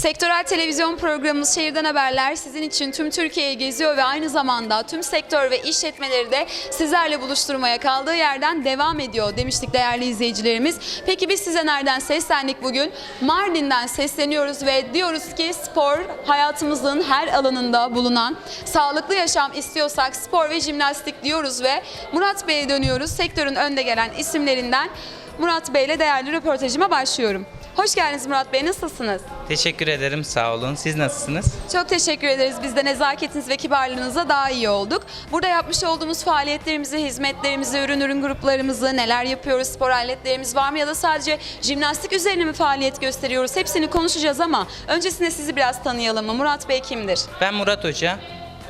Sektörel televizyon programımız Şehirden Haberler sizin için tüm Türkiye'yi geziyor ve aynı zamanda tüm sektör ve işletmeleri de sizlerle buluşturmaya kaldığı yerden devam ediyor demiştik değerli izleyicilerimiz. Peki biz size nereden seslendik bugün? Mardin'den sesleniyoruz ve diyoruz ki spor hayatımızın her alanında bulunan sağlıklı yaşam istiyorsak spor ve jimnastik diyoruz ve Murat Bey'e dönüyoruz. Sektörün önde gelen isimlerinden Murat Bey ile değerli röportajıma başlıyorum. Hoş geldiniz Murat Bey, nasılsınız? Teşekkür ederim, sağ olun. Siz nasılsınız? Çok teşekkür ederiz. Biz de nezaketiniz ve kibarlığınıza daha iyi olduk. Burada yapmış olduğumuz faaliyetlerimizi, hizmetlerimizi, ürün ürün gruplarımızı, neler yapıyoruz, spor aletlerimiz var mı ya da sadece jimnastik üzerine mi faaliyet gösteriyoruz? Hepsini konuşacağız ama öncesinde sizi biraz tanıyalım mı? Murat Bey kimdir? Ben Murat Hoca.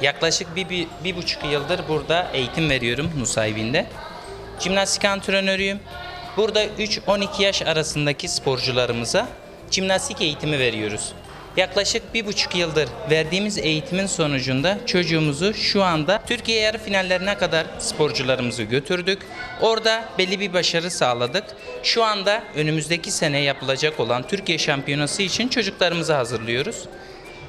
Yaklaşık bir, bir, bir buçuk yıldır burada eğitim veriyorum Nusaybin'de. Jimnastik antrenörüyüm. Burada 3-12 yaş arasındaki sporcularımıza jimnastik eğitimi veriyoruz. Yaklaşık bir buçuk yıldır verdiğimiz eğitimin sonucunda çocuğumuzu şu anda Türkiye yarı finallerine kadar sporcularımızı götürdük. Orada belli bir başarı sağladık. Şu anda önümüzdeki sene yapılacak olan Türkiye şampiyonası için çocuklarımızı hazırlıyoruz.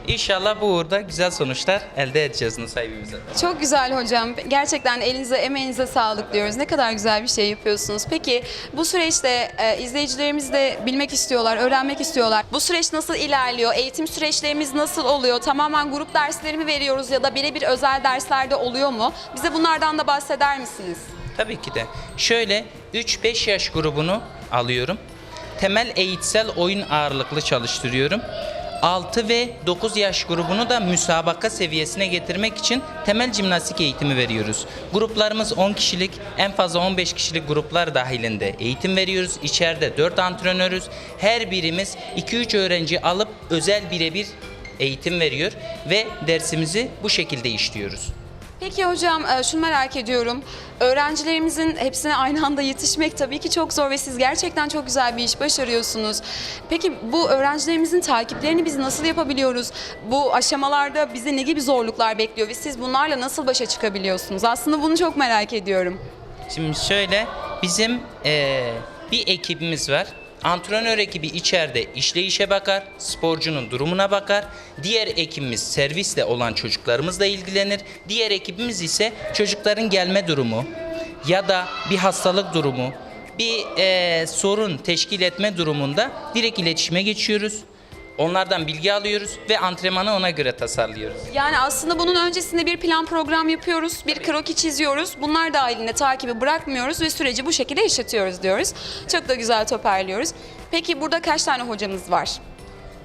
İnşallah bu uğurda güzel sonuçlar elde edeceğiz Nusaybimize. Çok güzel hocam. Gerçekten elinize, emeğinize sağlık diyoruz. Ne kadar güzel bir şey yapıyorsunuz. Peki bu süreçte e, izleyicilerimiz de bilmek istiyorlar, öğrenmek istiyorlar. Bu süreç nasıl ilerliyor? Eğitim süreçlerimiz nasıl oluyor? Tamamen grup dersleri mi veriyoruz ya da birebir özel derslerde oluyor mu? Bize bunlardan da bahseder misiniz? Tabii ki de. Şöyle 3-5 yaş grubunu alıyorum. Temel eğitsel oyun ağırlıklı çalıştırıyorum. 6 ve 9 yaş grubunu da müsabaka seviyesine getirmek için temel jimnastik eğitimi veriyoruz. Gruplarımız 10 kişilik, en fazla 15 kişilik gruplar dahilinde eğitim veriyoruz. İçeride 4 antrenörüz. Her birimiz 2-3 öğrenci alıp özel birebir eğitim veriyor ve dersimizi bu şekilde işliyoruz. Peki hocam e, şunu merak ediyorum. Öğrencilerimizin hepsine aynı anda yetişmek tabii ki çok zor ve siz gerçekten çok güzel bir iş başarıyorsunuz. Peki bu öğrencilerimizin takiplerini biz nasıl yapabiliyoruz? Bu aşamalarda bizi ne gibi zorluklar bekliyor ve siz bunlarla nasıl başa çıkabiliyorsunuz? Aslında bunu çok merak ediyorum. Şimdi şöyle bizim eee, bir ekibimiz var. Antrenör ekibi içeride işleyişe bakar, sporcunun durumuna bakar. Diğer ekibimiz servisle olan çocuklarımızla ilgilenir. Diğer ekibimiz ise çocukların gelme durumu ya da bir hastalık durumu, bir eee, sorun teşkil etme durumunda direkt iletişime geçiyoruz. Onlardan bilgi alıyoruz ve antrenmanı ona göre tasarlıyoruz. Yani aslında bunun öncesinde bir plan program yapıyoruz, bir kroki çiziyoruz. Bunlar dahilinde takibi bırakmıyoruz ve süreci bu şekilde yaşatıyoruz diyoruz. Çok da güzel toparlıyoruz. Peki burada kaç tane hocamız var?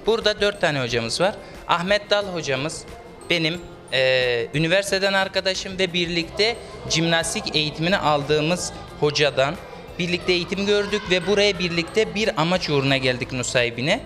Burada dört tane hocamız var. Ahmet Dal hocamız benim eee, üniversiteden arkadaşım ve birlikte jimnastik eğitimini aldığımız hocadan birlikte eğitim gördük ve buraya birlikte bir amaç uğruna geldik Nusaybin'e.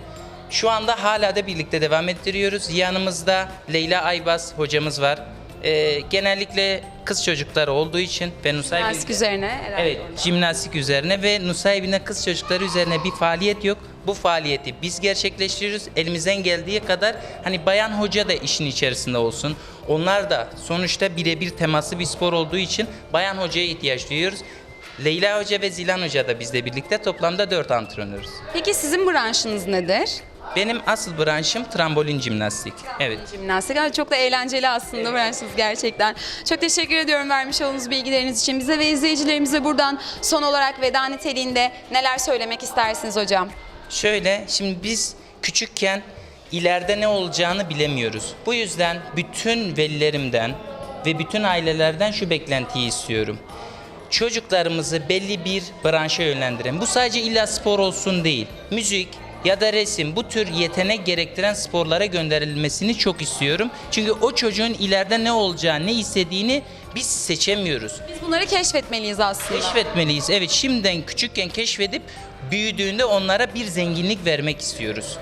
Şu anda hala da birlikte devam ettiriyoruz. Yanımızda Leyla Aybas hocamız var. Eee, genellikle kız çocukları olduğu için ve Nusaybin'de... Jimnastik üzerine herhalde. Evet, jimnastik üzerine ve Nusaybin'de kız çocukları üzerine bir faaliyet yok. Bu faaliyeti biz gerçekleştiriyoruz. Elimizden geldiği kadar hani bayan hoca da işin içerisinde olsun. Onlar da sonuçta birebir teması bir spor olduğu için bayan hocaya ihtiyaç duyuyoruz. Leyla Hoca ve Zilan Hoca da bizle birlikte toplamda 4 antrenörüz. Peki sizin branşınız nedir? Benim asıl branşım trambolin jimnastik. Evet. Jimnastik. Evet, Çok da eğlenceli aslında branşınız gerçekten. Çok teşekkür ediyorum vermiş olduğunuz bilgileriniz için. Bize ve izleyicilerimize buradan son olarak veda niteliğinde neler söylemek istersiniz hocam? Şöyle şimdi biz küçükken ileride ne olacağını bilemiyoruz. Bu yüzden bütün velilerimden ve bütün ailelerden şu beklentiyi istiyorum. Çocuklarımızı belli bir branşa yönlendirin. Bu sadece illa spor olsun değil. Müzik ya da resim bu tür yetenek gerektiren sporlara gönderilmesini çok istiyorum. Çünkü o çocuğun ileride ne olacağı, ne istediğini biz seçemiyoruz. Biz bunları keşfetmeliyiz aslında. Keşfetmeliyiz. Evet şimdiden küçükken keşfedip büyüdüğünde onlara bir zenginlik vermek istiyoruz.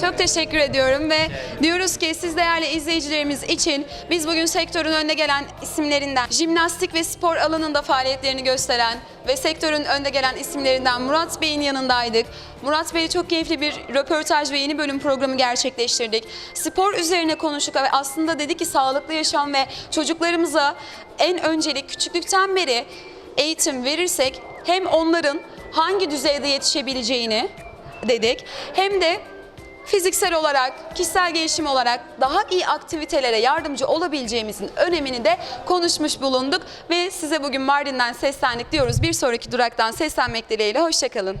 Çok teşekkür ediyorum ve diyoruz ki siz değerli izleyicilerimiz için biz bugün sektörün önde gelen isimlerinden, jimnastik ve spor alanında faaliyetlerini gösteren ve sektörün önde gelen isimlerinden Murat Bey'in yanındaydık. Murat Bey'le çok keyifli bir röportaj ve yeni bölüm programı gerçekleştirdik. Spor üzerine konuştuk ve aslında dedik ki sağlıklı yaşam ve çocuklarımıza en öncelik küçüklükten beri eğitim verirsek hem onların hangi düzeyde yetişebileceğini dedik hem de fiziksel olarak, kişisel gelişim olarak daha iyi aktivitelere yardımcı olabileceğimizin önemini de konuşmuş bulunduk ve size bugün Mardin'den seslendik diyoruz. Bir sonraki duraktan seslenmek dileğiyle hoşçakalın.